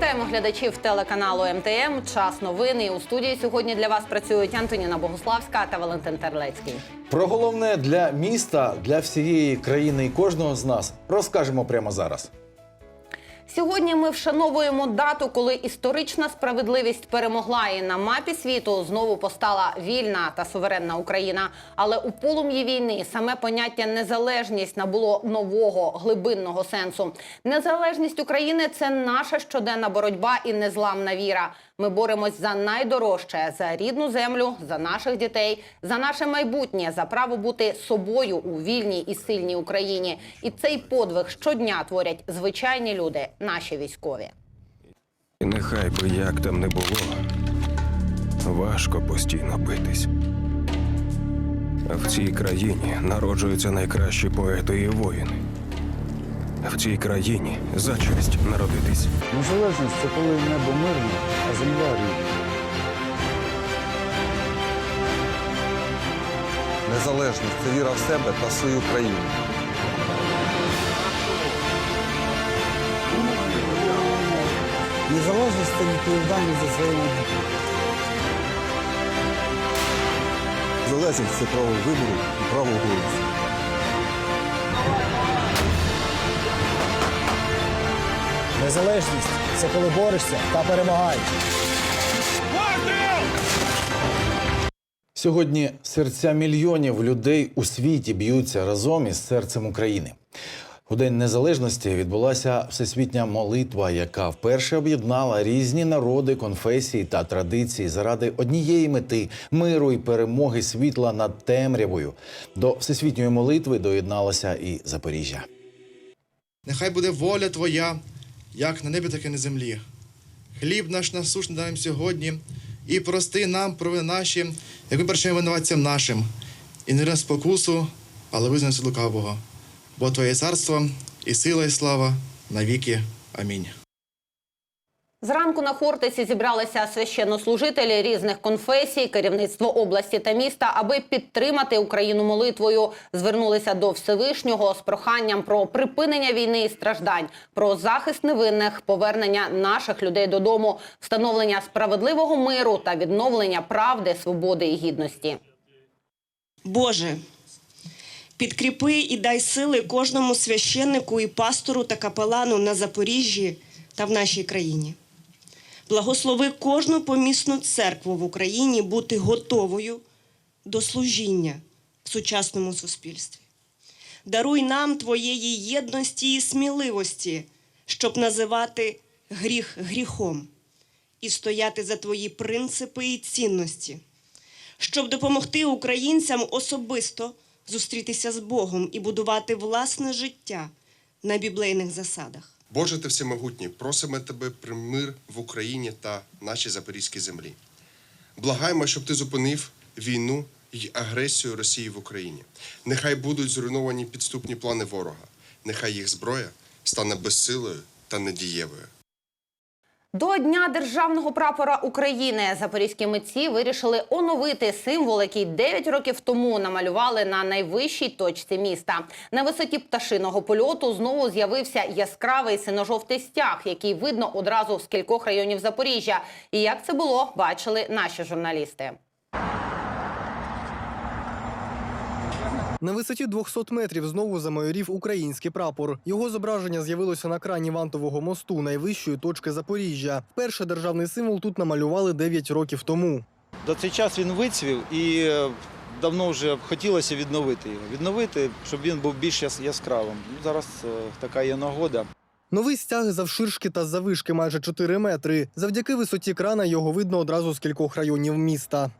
Вітаємо глядачів телеканалу МТМ. Час новини. У студії сьогодні для вас працюють Антоніна Богославська та Валентин Терлецький. Про головне для міста, для всієї країни і кожного з нас розкажемо прямо зараз. Сьогодні ми вшановуємо дату, коли історична справедливість перемогла, і на мапі світу знову постала вільна та суверенна Україна. Але у полум'ї війни саме поняття незалежність набуло нового глибинного сенсу. Незалежність України це наша щоденна боротьба і незламна віра. Ми боремось за найдорожче за рідну землю, за наших дітей, за наше майбутнє, за право бути собою у вільній і сильній Україні. І цей подвиг щодня творять звичайні люди, наші військові. І нехай би як там не було, важко постійно битись. В цій країні народжуються найкращі поети і воїни. В цій країні за честь народитись. Незалежність це коли небо мирне, а земля рідна. Незалежність це віра в себе та свою країну. Незалежність це відповідальність за своє майбутнє. Залежність це право вибору і право голосу. Незалежність це коли борешся та перемагаєш. Сьогодні серця мільйонів людей у світі б'ються разом із серцем України. У День Незалежності відбулася всесвітня молитва, яка вперше об'єднала різні народи, конфесії та традиції заради однієї мети миру і перемоги світла над темрявою. До всесвітньої молитви доєдналося і Запоріжжя. Нехай буде воля Твоя, як на небі, так і на землі. Хліб наш насушний дай нам сьогодні, і прости нам провини наші, як ми прощаємо винуватцям нашим, і не нас спокусу, але визнайся лукавого. Бо Твоє царство і сила, і слава навіки. Амінь. Зранку на Хортиці зібралися священнослужителі різних конфесій, керівництво області та міста, аби підтримати Україну молитвою. Звернулися до Всевишнього з проханням про припинення війни і страждань, про захист невинних, повернення наших людей додому, встановлення справедливого миру та відновлення правди, свободи і гідності. Боже, підкріпи і дай сили кожному священнику і пастору та капелану на Запоріжжі та в нашій країні. Благослови кожну помісну церкву в Україні бути готовою до служіння в сучасному суспільстві. Даруй нам твоєї єдності і сміливості, щоб називати гріх гріхом і стояти за твої принципи і цінності щоб допомогти українцям особисто зустрітися з Богом і будувати власне життя на біблейних засадах. Боже ти всемогутній, просимо тебе про мир в Україні та нашій запорізькій землі. Благаємо, щоб ти зупинив війну і агресію Росії в Україні. Нехай будуть зруйновані підступні плани ворога. Нехай їх зброя стане безсилою та недієвою. До Дня державного прапора України запорізькі митці вирішили оновити символ, який 9 років тому намалювали на найвищій точці міста. На висоті пташиного польоту знову з'явився яскравий синьо-жовтий стяг, який видно одразу з кількох районів Запоріжжя. І як це було, бачили наші журналісти. На висоті 200 метрів знову замайорів український прапор. Його зображення з'явилося на крані вантового мосту найвищої точки Запоріжжя. Перший державний символ тут намалювали 9 років тому. До цей час він вицвів і е, давно вже хотілося відновити його. Відновити, щоб він був більш яскравим. Зараз е, така є нагода. Новий стяг завширшки та завишки майже 4 метри. Завдяки висоті крана його видно одразу з кількох районів міста.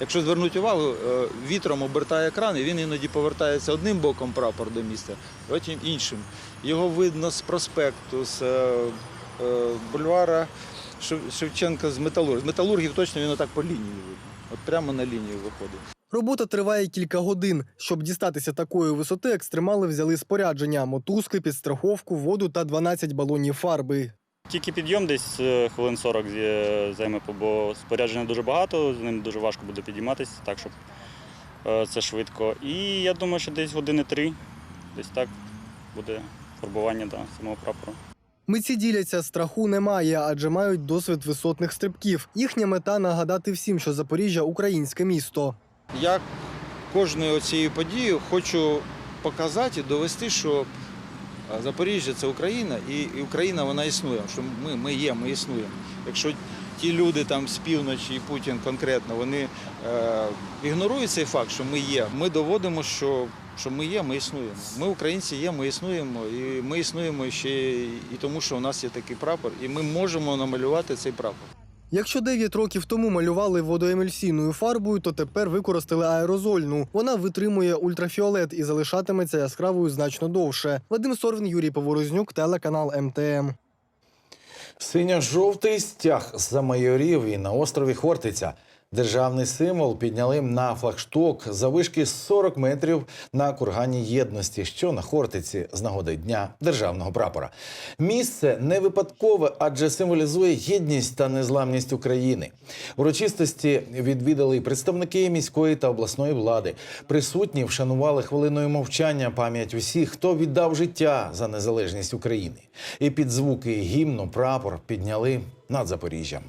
Якщо звернути увагу, е, вітром обертає кран, і він іноді повертається одним боком прапор до міста, потім іншим. Його видно з проспекту, з е, е, бульвара Шевченка з металургів. З металургів точно він отак по лінії видно. От прямо на лінію виходить. Робота триває кілька годин. Щоб дістатися такої висоти, екстремали взяли спорядження: мотузки, підстраховку, воду та 12 балонів фарби. Тільки підйом десь е, хвилин 40 займе, бо спорядження дуже багато, з ним дуже важко буде підійматися, так щоб е, це швидко. І я думаю, що десь години три, десь так буде фарбування да, самого прапора. Митці діляться, страху немає, адже мають досвід висотних стрибків. Їхня мета нагадати всім, що Запоріжжя українське місто. Я кожною цією подією хочу показати і довести, що е, Запоріжжя це Україна, і Україна вона існує. Що ми, ми є, ми існуємо. Якщо ті люди там з півночі і Путін конкретно вони е, ігнорують цей факт, що ми є, ми доводимо, що, що ми є, ми існуємо. Ми українці є, ми існуємо, і ми існуємо ще і тому, що у нас є такий прапор, і ми можемо намалювати цей прапор. Якщо 9 років тому малювали водоемульсійною фарбою, то тепер використали аерозольну. Вона витримує ультрафіолет і залишатиметься яскравою значно довше. Вадим Сорвін, Юрій Поворознюк, телеканал МТМ. Синьо-жовтий стяг за майорів і на острові Хортиця. Державний символ підняли на флагшток завишки 40 метрів на кургані єдності, що на Хортиці з нагоди дня державного прапора. Місце не випадкове, адже символізує єдність та незламність України. Урочистості відвідали й представники міської та обласної влади. Присутні вшанували хвилиною мовчання пам'ять усіх, хто віддав життя за незалежність України. І під звуки гімну прапор підняли над Запоріжжям.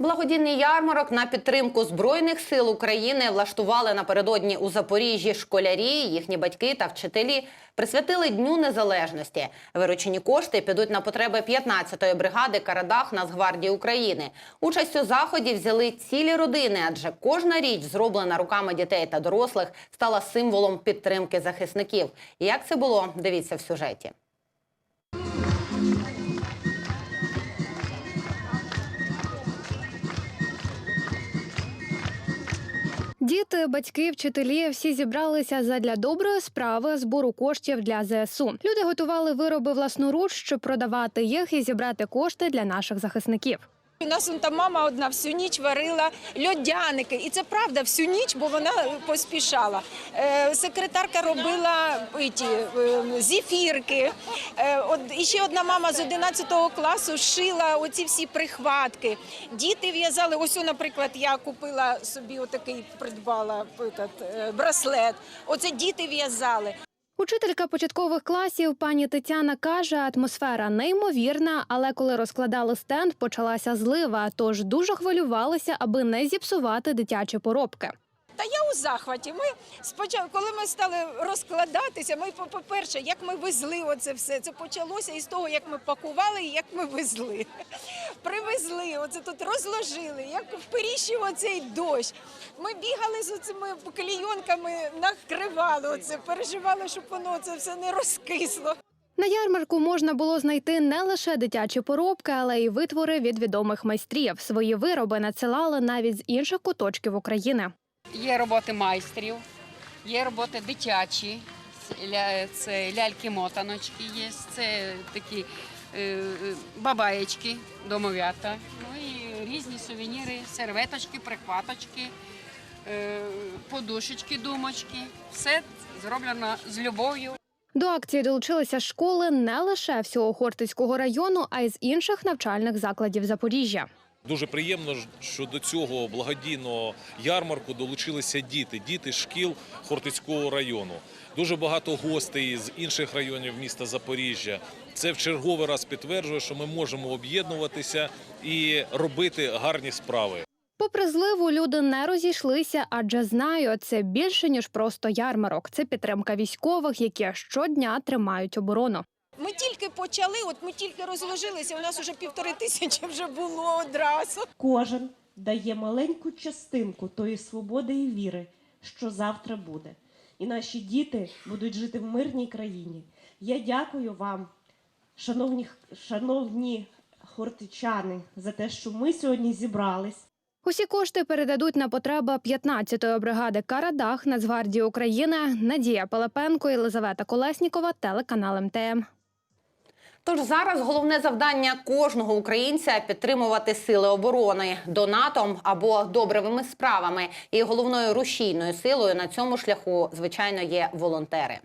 Благодійний ярмарок на підтримку збройних сил України влаштували напередодні у Запоріжжі школярі, їхні батьки та вчителі присвятили Дню Незалежності. Виручені кошти підуть на потреби 15-ї бригади Карадах Нацгвардії України. Участь у заході взяли цілі родини, адже кожна річ, зроблена руками дітей та дорослих, стала символом підтримки захисників. Як це було? Дивіться в сюжеті. Діти, батьки, вчителі всі зібралися задля доброї справи збору коштів для ЗСУ. Люди готували вироби власноруч, щоб продавати їх і зібрати кошти для наших захисників. У нас там мама одна всю ніч варила льодяники, і це правда всю ніч, бо вона поспішала. Е, секретарка робила ті, е, зефірки. Е, і ще одна мама з 11 класу шила оці всі прихватки. Діти в'язали. Ось, наприклад, я купила собі отакий, придбала браслет. Оце діти в'язали. Учителька початкових класів пані Тетяна каже, атмосфера неймовірна, але коли розкладали стенд, почалася злива. Тож дуже хвилювалися, аби не зіпсувати дитячі поробки. Та я у захваті. Ми спочатку, коли ми стали розкладатися, ми по- по-перше, як ми везли оце все. Це почалося із того, як ми пакували і як ми везли. Привезли, оце тут розложили, як в Пиріжжі оцей дощ. Ми бігали з оцими клійонками, накривали оце, переживали, щоб воно це все не розкисло. На ярмарку можна було знайти не лише дитячі поробки, але й витвори від відомих майстрів. Свої вироби надсилали навіть з інших куточків України. Є роботи майстрів, є роботи дитячі, це ляльки-мотаночки є, це такі е, е, бабаєчки, домовята, ну і різні сувеніри, серветочки, прихваточки, е, подушечки, думочки. Все зроблено з любов'ю. До акції долучилися школи не лише всього Хортицького району, а й з інших навчальних закладів Запоріжжя. Дуже приємно, що до цього благодійного ярмарку долучилися діти, діти шкіл Хортицького району. Дуже багато гостей з інших районів міста Запоріжжя. Це в черговий раз підтверджує, що ми можемо об'єднуватися і робити гарні справи. Попри зливу, люди не розійшлися, адже знають, це більше ніж просто ярмарок. Це підтримка військових, які щодня тримають оборону. Ми тільки почали, от ми тільки розложилися, у нас вже півтори тисячі вже було одразу. Кожен дає маленьку частинку тої свободи і віри, що завтра буде. І наші діти будуть жити в мирній країні. Я дякую вам, шановні, шановні хортичани, за те, що ми сьогодні зібрались. Усі кошти передадуть на потреби 15-ї бригади Карадах Нацгвардії України. Надія Пилипенко, Єлизавета Колеснікова, телеканал МТМ. Тож зараз головне завдання кожного українця підтримувати сили оборони донатом або добривими справами. І головною рушійною силою на цьому шляху, звичайно, є волонтери.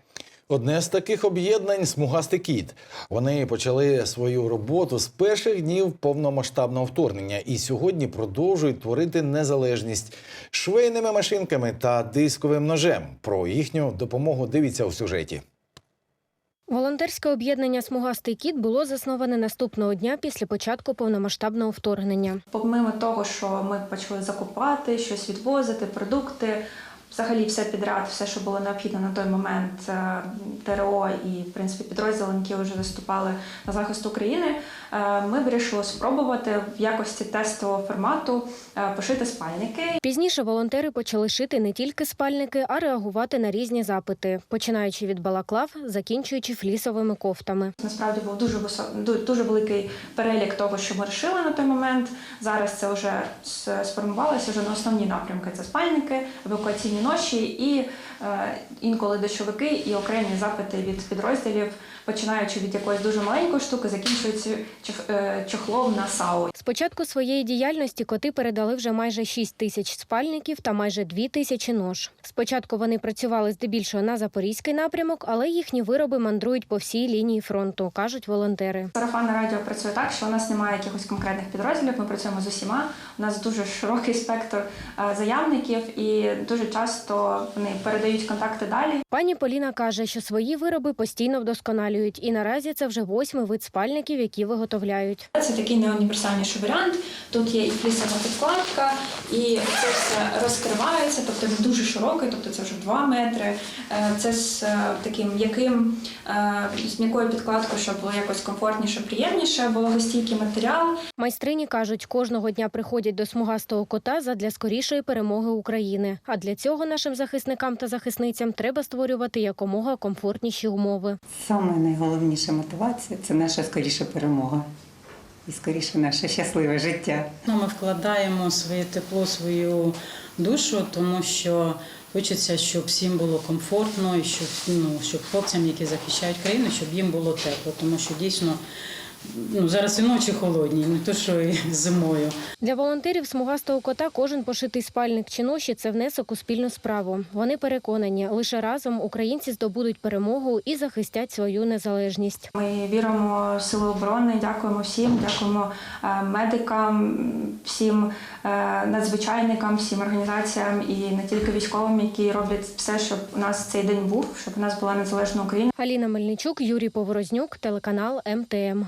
Одне з таких об'єднань смугастий кіт. Вони почали свою роботу з перших днів повномасштабного вторгнення і сьогодні продовжують творити незалежність швейними машинками та дисковим ножем. Про їхню допомогу дивіться у сюжеті. Волонтерське об'єднання Смугастий кіт було засноване наступного дня після початку повномасштабного вторгнення. Помимо того, що ми почали закупати, щось відвозити, продукти, взагалі все підряд, все, що було необхідно на той момент, е, ТРО і в принципі підрозділи, які вже виступали на захист України. е, Ми вирішили спробувати в якості тестового формату е, пошити спальники. Пізніше волонтери почали шити не тільки спальники, а реагувати на різні запити, починаючи від балаклав, закінчуючи флісовими кофтами. Насправді був дуже висо- дуже великий перелік того, що ми рішили на той момент. Зараз це вже сформувалося вже на основні напрямки. Це спальники, евакуаційні ноші і е, інколи дощовики і окремі запити від підрозділів, починаючи від якоїсь дуже маленької штуки, закінчуючи чох- е, чохлом на САУ. З початку своєї діяльності коти передали вже майже 6 тисяч спальників та майже 2 тисячі нож. Спочатку вони працювали здебільшого на запорізький напрямок, але їхні вироби мандрують по всій лінії фронту, кажуть волонтери. Сарафанне радіо працює так, що у нас немає якихось конкретних підрозділів. Ми працюємо з усіма. У нас дуже широкий спектр е, заявників, і дуже часто вони передають контакти далі. Пані Поліна каже, що свої вироби постійно вдосконалюють, і наразі це вже восьмий вид спальників, які виготовляють. Це такий найуніверсальніший варіант. Тут є і флісова підкладка, і це все розкривається, тобто він дуже широкий, тобто це вже 2 метри. Е, Це з е, таким м'яким, е, з м'якою підкладкою, щоб було якось комфортніше, приємніше, вологостійкий матеріал. Майстрині кажуть, кожного дня приходять до смугастого кота задля скорішої перемоги України. А для цього нашим захисникам та захисницям треба створювати якомога комфортніші умови. Саме найголовніша мотивація це наша скоріша перемога і скоріше наше щасливе життя. Ну, Ми вкладаємо своє тепло, свою душу, тому що хочеться, щоб всім було комфортно і щоб, ну, щоб хлопцям, які захищають країну, щоб їм було тепло, тому що дійсно ну, зараз і ночі холодні, не то що і зимою. Для волонтерів смугастого кота кожен пошитий спальник чи ноші це внесок у спільну справу. Вони переконані, лише разом українці здобудуть перемогу і захистять свою незалежність. Ми віримо в сили оборони, дякуємо всім, дякуємо е, медикам, всім е, надзвичайникам, всім організаціям і не тільки військовим, які роблять все, щоб у нас цей день був, щоб у нас була незалежна Україна. Аліна Мельничук, Юрій Поворознюк, телеканал МТМ.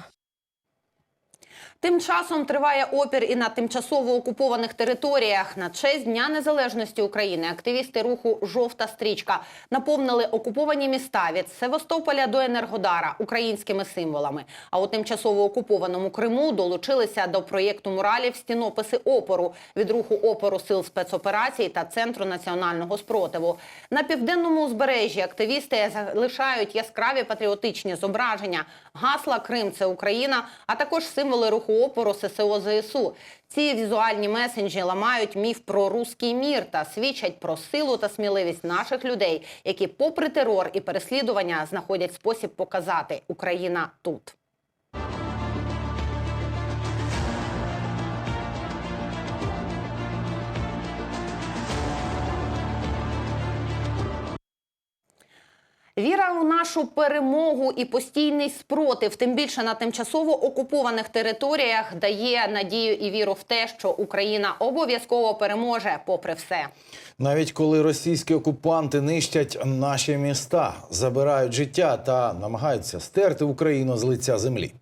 Тим часом триває опір і на тимчасово окупованих територіях. На честь Дня Незалежності України активісти руху Жовта стрічка наповнили окуповані міста від Севастополя до Енергодара українськими символами. А у тимчасово окупованому Криму долучилися до проєкту муралів стінописи опору від руху опору сил спецоперацій та центру національного спротиву. На південному узбережжі активісти залишають яскраві патріотичні зображення, гасла Крим це Україна, а також символи руху опору ССО ЗСУ. Ці візуальні месенджі ламають міф про руський мір та свідчать про силу та сміливість наших людей, які, попри терор і переслідування, знаходять спосіб показати Україна тут. Віра у нашу перемогу і постійний спротив, тим більше на тимчасово окупованих територіях, дає надію і віру в те, що Україна обов'язково переможе, попри все. Навіть коли російські окупанти нищать наші міста, забирають життя та намагаються стерти Україну з лиця землі.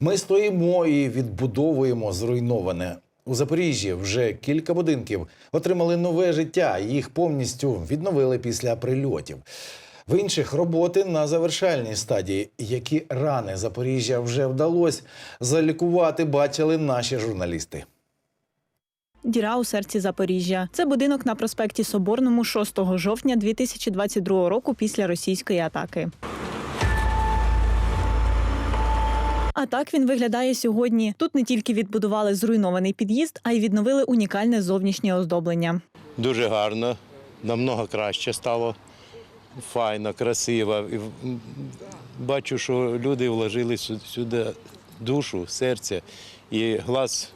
Ми стоїмо і відбудовуємо зруйноване. У Запоріжжі вже кілька будинків отримали нове життя. Їх повністю відновили після прильотів. В інших роботи на завершальній стадії, які рани Запоріжжя вже вдалося залікувати, бачили наші журналісти. Діра у серці Запоріжжя. Це будинок на проспекті Соборному 6 жовтня 2022 року після російської атаки. А так він виглядає сьогодні. Тут не тільки відбудували зруйнований під'їзд, а й відновили унікальне зовнішнє оздоблення. Дуже гарно, намного краще стало. Файно, красиво. І Бачу, що люди вложили сюди душу, серце і глаз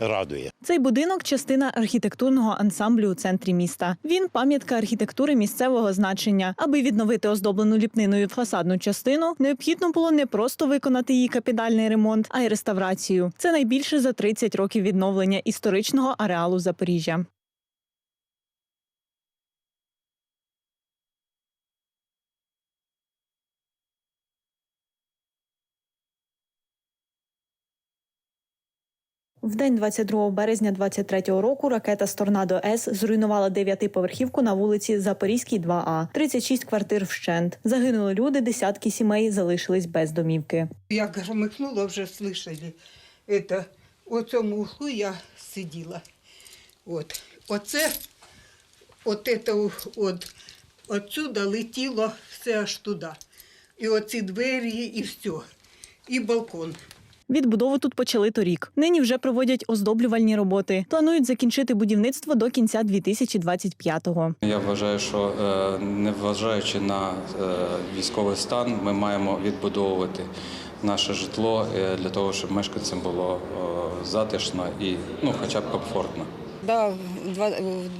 радує. Цей будинок частина архітектурного ансамблю у центрі міста. Він пам'ятка архітектури місцевого значення. Аби відновити оздоблену ліпниною фасадну частину, необхідно було не просто виконати її капітальний ремонт, а й реставрацію. Це найбільше за 30 років відновлення історичного ареалу Запоріжжя. В день 22 березня 23-го року ракета з торнадо С зруйнувала дев'ятиповерхівку на вулиці Запорізькій, 2А. 36 квартир вщент. Загинули люди, десятки сімей залишились без домівки. Як громихнуло, вже слышали. Это, у цьому углу я сиділа. От. Оце, от это, от, отсюда летіло все аж туди. І оці двері, і все. І балкон. Відбудову тут почали торік. Нині вже проводять оздоблювальні роботи. Планують закінчити будівництво до кінця 2025-го. Я вважаю, що е, незважаючи на е, військовий стан, ми маємо відбудовувати наше житло е, для того, щоб мешканцям було затишно і ну, хоча б комфортно. Да, два-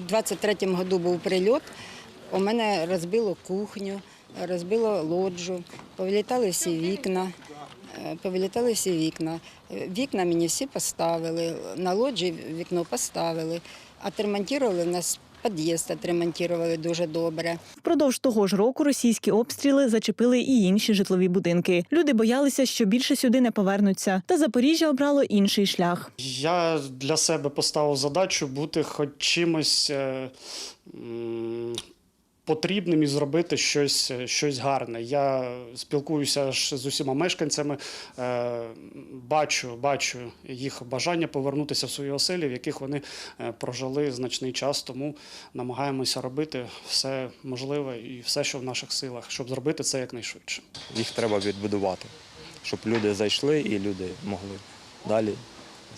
в 23-му году був прильот. У мене розбило кухню, розбило лоджу, повилітали всі вікна. Е, Повилітали всі вікна. Е, Вікна мені всі поставили, на лоджі вікно поставили. Отремонтували в нас під'їзд, отремонтували дуже добре. Впродовж того ж року російські обстріли зачепили і інші житлові будинки. Люди боялися, що більше сюди не повернуться. Та Запоріжжя обрало інший шлях. Я для себе поставив задачу бути хоч чимось е, потрібним і зробити щось, щось гарне. Я спілкуюся ж з усіма мешканцями, е, бачу, бачу їх бажання повернутися в свої оселі, в яких вони е, прожили значний час. Тому намагаємося робити все можливе і все, що в наших силах, щоб зробити це якнайшвидше. їх треба відбудувати, щоб люди зайшли і люди могли далі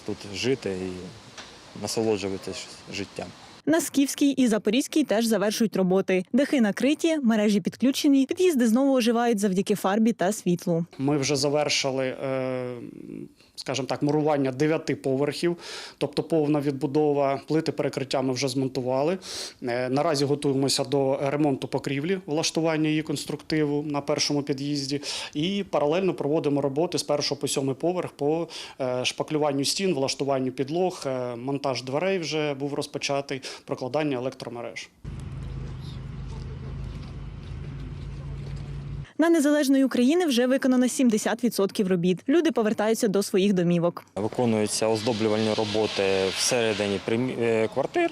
тут жити і насолоджуватися життям. На Скіфській і Запорізькій теж завершують роботи. Дахи накриті, мережі підключені, під'їзди знову оживають завдяки фарбі та світлу. Ми вже завершили, е, скажімо так, мурування дев'яти поверхів, тобто повна відбудова плити перекриття ми вже змонтували. Е, Наразі готуємося до ремонту покрівлі, влаштування її конструктиву на першому під'їзді. І паралельно проводимо роботи з першого по сьомий поверх по е, шпаклюванню стін, влаштуванню підлог, е, монтаж дверей вже був розпочатий, прокладання електромереж. На незалежної України вже виконано 70% робіт. Люди повертаються до своїх домівок. Виконуються оздоблювальні роботи всередині е, квартир.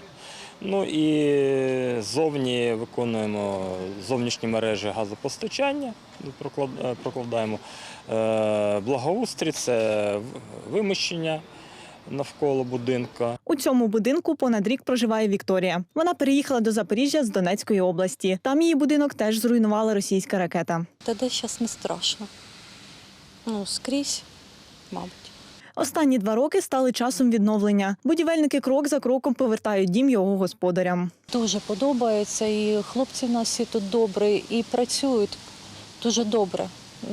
Ну і зовні виконуємо зовнішні мережі газопостачання, е, прокладаємо Е, благоустрій, це в- вимощення навколо будинка. У цьому будинку понад рік проживає Вікторія. Вона переїхала до Запоріжжя з Донецької області. Там її будинок теж зруйнувала російська ракета. Та де зараз не страшно. Ну, скрізь, мабуть. Останні два роки стали часом відновлення. Будівельники крок за кроком повертають дім його господарям. Дуже подобається, і хлопці в нас всі тут добрі, і працюють дуже добре.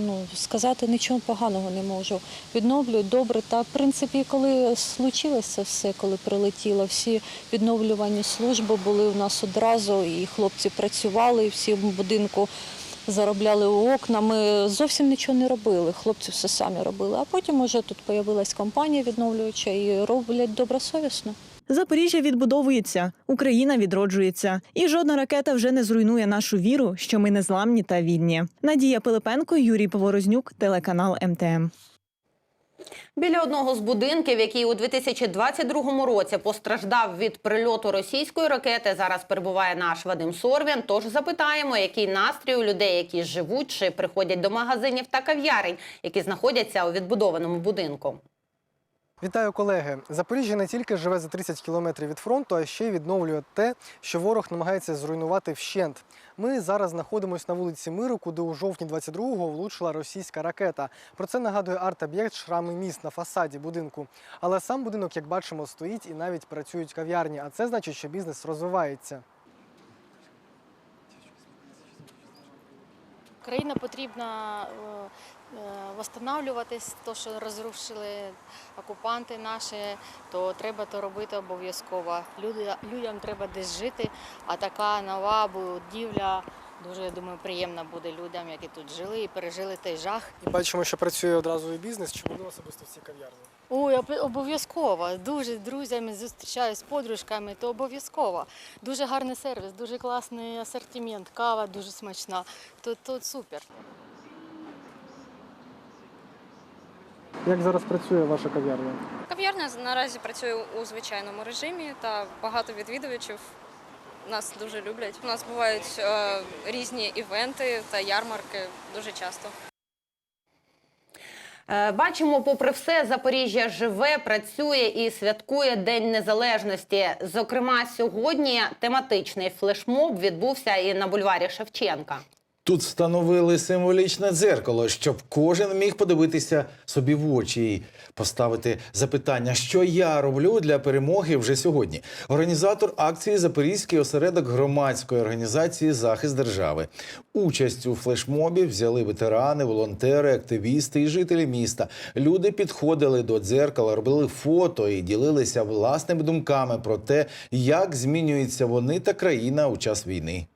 Ну, сказати нічого поганого не можу. Відновлюють добре. Та в принципі, коли случилося все, коли прилетіло, всі відновлювані служби були у нас одразу, і хлопці працювали, і всі в будинку заробляли у окна. Ми зовсім нічого не робили. Хлопці все самі робили. А потім уже тут з'явилась компанія відновлююча і роблять добросовісно. Запоріжжя відбудовується, Україна відроджується, і жодна ракета вже не зруйнує нашу віру, що ми незламні та вільні. Надія Пилипенко, Юрій Поворознюк, телеканал МТМ. Біля одного з будинків, який у 2022 році постраждав від прильоту російської ракети, зараз перебуває наш Вадим Сорвін. Тож запитаємо, який настрій у людей, які живуть чи приходять до магазинів та кав'ярень, які знаходяться у відбудованому будинку. Вітаю, колеги. Запоріжжя не тільки живе за 30 кілометрів від фронту, а ще й відновлює те, що ворог намагається зруйнувати вщент. Ми зараз знаходимося на вулиці Миру, куди у жовтні 22-го влучила російська ракета. Про це нагадує арт-об'єкт Шрами міст на фасаді будинку. Але сам будинок, як бачимо, стоїть і навіть працюють кав'ярні. А це значить, що бізнес розвивається. Країна потрібна е, восстанавлюватись, то що розрушили окупанти наші, то треба то робити обов'язково. Люди, людям треба десь жити, а така нова будівля дуже я думаю приємна буде людям, які тут жили і пережили той жах. І бачимо, що працює одразу і бізнес. Чи були особисто в цій кав'ярні? Ой, обов'язково. Дуже з друзями зустрічаюсь, з подружками, то обов'язково. Дуже гарний сервіс, дуже класний асортимент, кава дуже смачна. То, то супер. Як зараз працює ваша кав'ярня? Кав'ярня наразі працює у звичайному режимі та багато відвідувачів нас дуже люблять. У нас бувають е, різні івенти та ярмарки дуже часто. Е, Бачимо, попри все, Запоріжжя живе, працює і святкує День Незалежності. Зокрема, сьогодні тематичний флешмоб відбувся і на бульварі Шевченка. Тут встановили символічне дзеркало, щоб кожен міг подивитися собі в очі і поставити запитання, що я роблю для перемоги вже сьогодні. Організатор акції Запорізький осередок громадської організації Захист держави. Участь у флешмобі взяли ветерани, волонтери, активісти і жителі міста. Люди підходили до дзеркала, робили фото і ділилися власними думками про те, як змінюються вони та країна у час війни.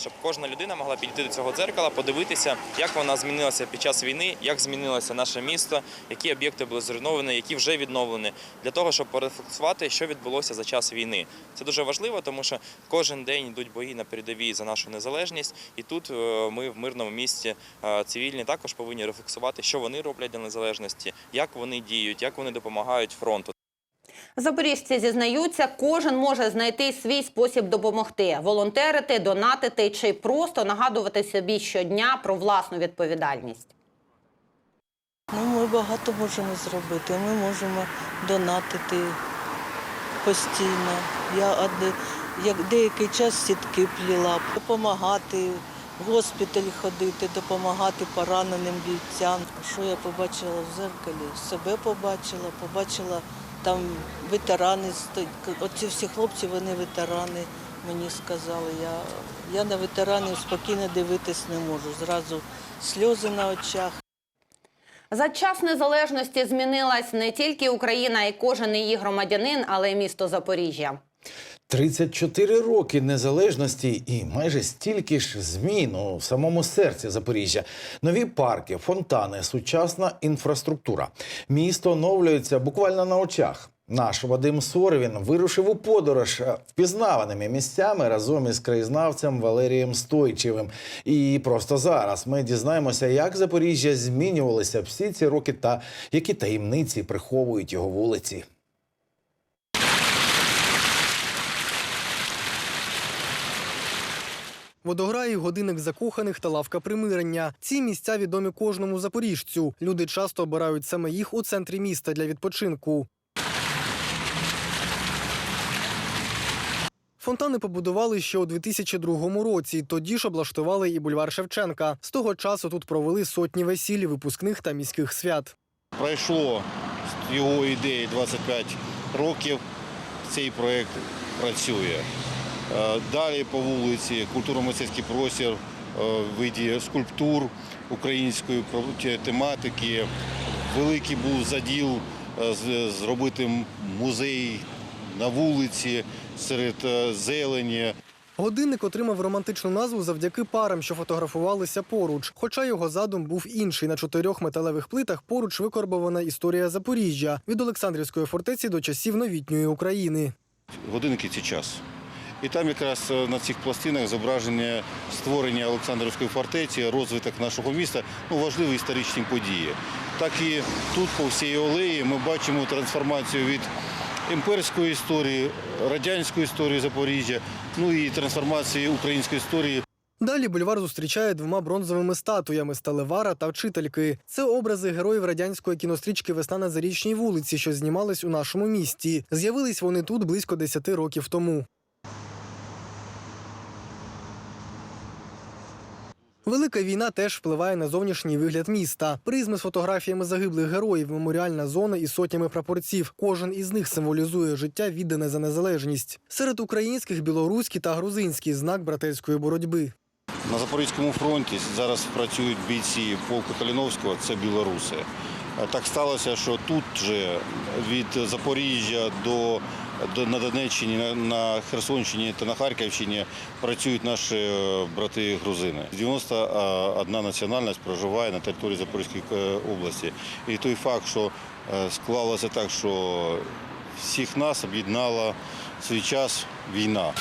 Щоб кожна людина могла підійти до цього дзеркала, подивитися, як вона змінилася під час війни, як змінилося наше місто, які об'єкти були зруйновані, які вже відновлені, для того, щоб порефлексувати, що відбулося за час війни. Це дуже важливо, тому що кожен день йдуть бої на передовій за нашу незалежність, і тут е, ми в мирному місті е, цивільні також повинні рефлексувати, що вони роблять для незалежності, як вони діють, як вони допомагають фронту. Запоріжці зізнаються, кожен може знайти свій спосіб допомогти: волонтерити, донатити чи просто нагадувати собі щодня про власну відповідальність. Ну, ми багато можемо зробити. Ми можемо донатити постійно. Я як деякий час сітки пліла, допомагати, в госпіталь ходити, допомагати пораненим бійцям. Що я побачила в зеркалі? Себе побачила, побачила там ветерани. Оці всі хлопці, вони ветерани. Мені сказали, я, я на ветеранів спокійно дивитись не можу. Зразу сльози на очах. За час незалежності змінилась не тільки Україна і кожен її громадянин, але й місто Запоріжжя. 34 роки незалежності і майже стільки ж змін у самому серці Запоріжжя. Нові парки, фонтани, сучасна інфраструктура. Місто оновлюється буквально на очах. Наш Вадим Сорвін вирушив у подорож е, впізнаваними місцями разом із краєзнавцем Валерієм Стойчевим. І просто зараз ми дізнаємося, як Запоріжжя змінювалося всі ці роки та які таємниці приховують його вулиці. Водограї, годинник закоханих та лавка примирення. Ці місця відомі кожному запоріжцю. Люди часто обирають саме їх у центрі міста для відпочинку. Фонтани побудували ще у 2002 році. Тоді ж облаштували і бульвар Шевченка. З того часу тут провели сотні весіль, випускних та міських свят. Пройшло його ідеї 25 років. Цей проєкт працює. Е, Далі по вулиці культурно-мистецький простір е, в виді скульптур української тематики. Великий був заділ е, зробити музей на вулиці серед е, зелені. Годинник отримав романтичну назву завдяки парам, що фотографувалися поруч. Хоча його задум був інший. На чотирьох металевих плитах поруч викорбована історія Запоріжжя від Олександрівської фортеці до часів новітньої України. годинники це час. І там якраз е, на цих пластинах зображення створення Олександрівської фортеці, розвиток нашого міста, ну, важливі історичні події. Так і тут, по всій алеї, ми бачимо трансформацію від імперської історії, радянської історії Запоріжжя, ну і трансформації української історії Далі бульвар зустрічає двома бронзовими статуями Сталевара та вчительки. Це образи героїв радянської кінострічки Весна на зарічній вулиці, що знімались у нашому місті. З'явились вони тут близько 10 років тому. Велика війна теж впливає на зовнішній вигляд міста. Призми з фотографіями загиблих героїв, меморіальна зона і сотнями прапорців. Кожен із них символізує життя, віддане за незалежність. Серед українських білоруський та грузинський знак братерської боротьби. На Запорізькому фронті зараз працюють бійці полку Каліновського, це білоруси. Так сталося, що тут же від Запоріжжя до на Донеччині, на, Херсонщині та на Харківщині працюють наші е, брати грузини. 91 національність проживає на території Запорізької е, області. І той факт, що е, склалося так, що всіх нас об'єднала свій час війна.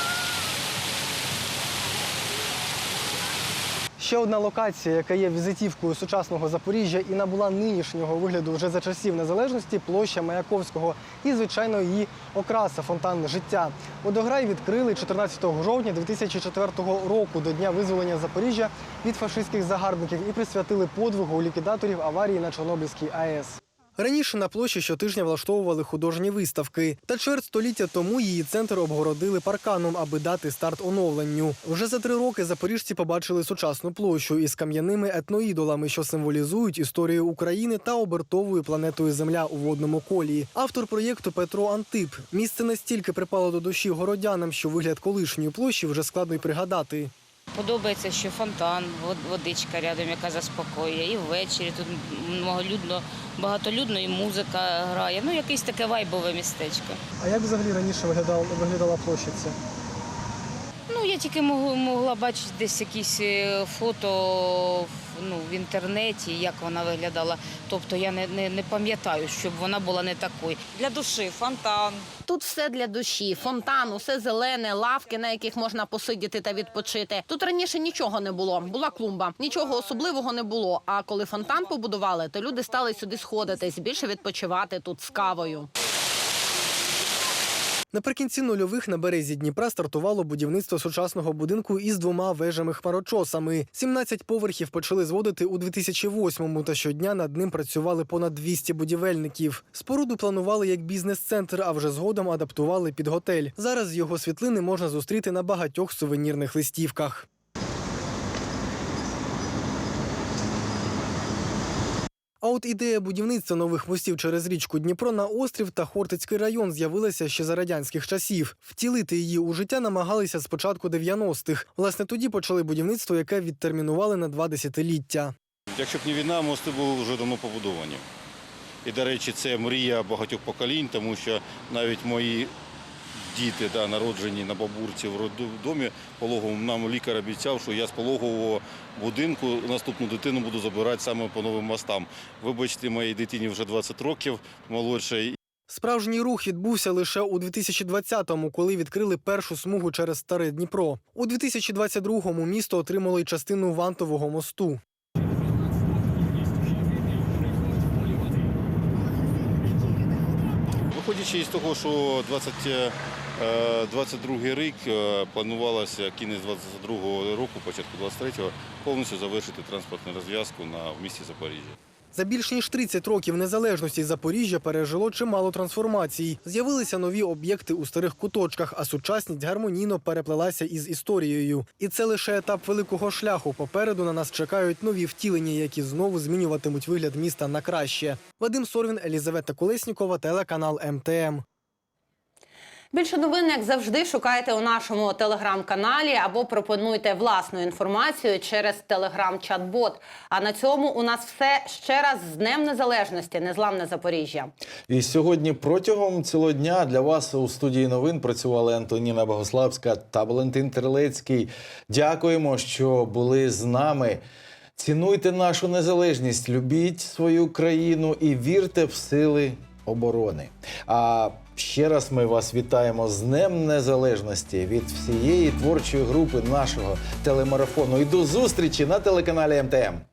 Ще одна локація, яка є візитівкою сучасного Запоріжжя і набула нинішнього вигляду вже за часів незалежності, площа Маяковського і, звичайно, її окраса фонтан життя. Водограй відкрили 14 жовтня 2004 року до дня визволення Запоріжжя від фашистських загарбників і присвятили подвигу ліквідаторів аварії на Чорнобильській АЕС. Раніше на площі щотижня влаштовували художні виставки. Та чверть століття тому її центр обгородили парканом, аби дати старт оновленню. Вже за три роки запоріжці побачили сучасну площу із кам'яними етноідолами, що символізують історію України та обертовою планетою Земля у водному колі. Автор проєкту Петро Антип. Місце настільки припало до душі городянам, що вигляд колишньої площі вже складно й пригадати. Подобається, що фонтан, водичка рядом, яка заспокоює. І ввечері тут многолюдно, багатолюдно, і музика грає. Ну, якесь таке вайбове містечко. А як взагалі раніше виглядала, виглядала площадця? Ну, я тільки мог- могла бачити десь якісь е, фото ну, в інтернеті, як вона виглядала. Тобто я не, не, не пам'ятаю, щоб вона була не такою. Для душі фонтан. Тут все для душі, фонтан, усе зелене, лавки, на яких можна посидіти та відпочити. Тут раніше нічого не було. Була клумба, нічого особливого не було. А коли фонтан побудували, то люди стали сюди сходитись, більше відпочивати тут з кавою. Наприкінці нульових на березі Дніпра стартувало будівництво сучасного будинку із двома вежами хмарочосами. 17 поверхів почали зводити у 2008-му, та щодня над ним працювали понад 200 будівельників. Споруду планували як бізнес-центр, а вже згодом адаптували під готель. Зараз його світлини можна зустріти на багатьох сувенірних листівках. А от ідея будівництва нових мостів через річку Дніпро на острів та Хортицький район з'явилася ще за радянських часів. Втілити її у життя намагалися з початку 90-х. Власне, тоді почали будівництво, яке відтермінували на два десятиліття. Якщо б не війна, мости були вже давно побудовані. І, до речі, це мрія багатьох поколінь, тому що навіть мої діти, да, народжені на бабурці в роддомі пологовому, нам лікар обіцяв, що я з пологового будинку наступну дитину буду забирати саме по новим мостам. Вибачте, моїй дитині вже 20 років молодшій. Справжній рух відбувся лише у 2020-му, коли відкрили першу смугу через старе Дніпро. У 2022-му місто отримало й частину вантового мосту. Виходячи із того, що 20, е, 22 рік е, планувалося кінець 22 року, початку 23-го, повністю завершити транспортну розв'язку на в місті Запоріжжя. За більш ніж 30 років незалежності Запоріжжя пережило чимало трансформацій. З'явилися нові об'єкти у старих куточках, а сучасність гармонійно переплелася із історією. І це лише етап великого шляху. Попереду на нас чекають нові втілення, які знову змінюватимуть вигляд міста на краще. Вадим Сорвін, Елізавета Колеснікова, телеканал МТМ. Більше новин, як завжди, шукайте у нашому телеграм-каналі або пропонуйте власну інформацію через телеграм-чат-бот. А на цьому у нас все ще раз з Днем Незалежності, незламне Запоріжжя. І сьогодні протягом цілого дня для вас у студії новин працювали Антоніна Богославська та Валентин Терлецький. Дякуємо, що були з нами. Цінуйте нашу незалежність, любіть свою країну і вірте в сили оборони. А ще раз ми вас вітаємо з Днем Незалежності від всієї творчої групи нашого телемарафону. І до зустрічі на телеканалі МТМ.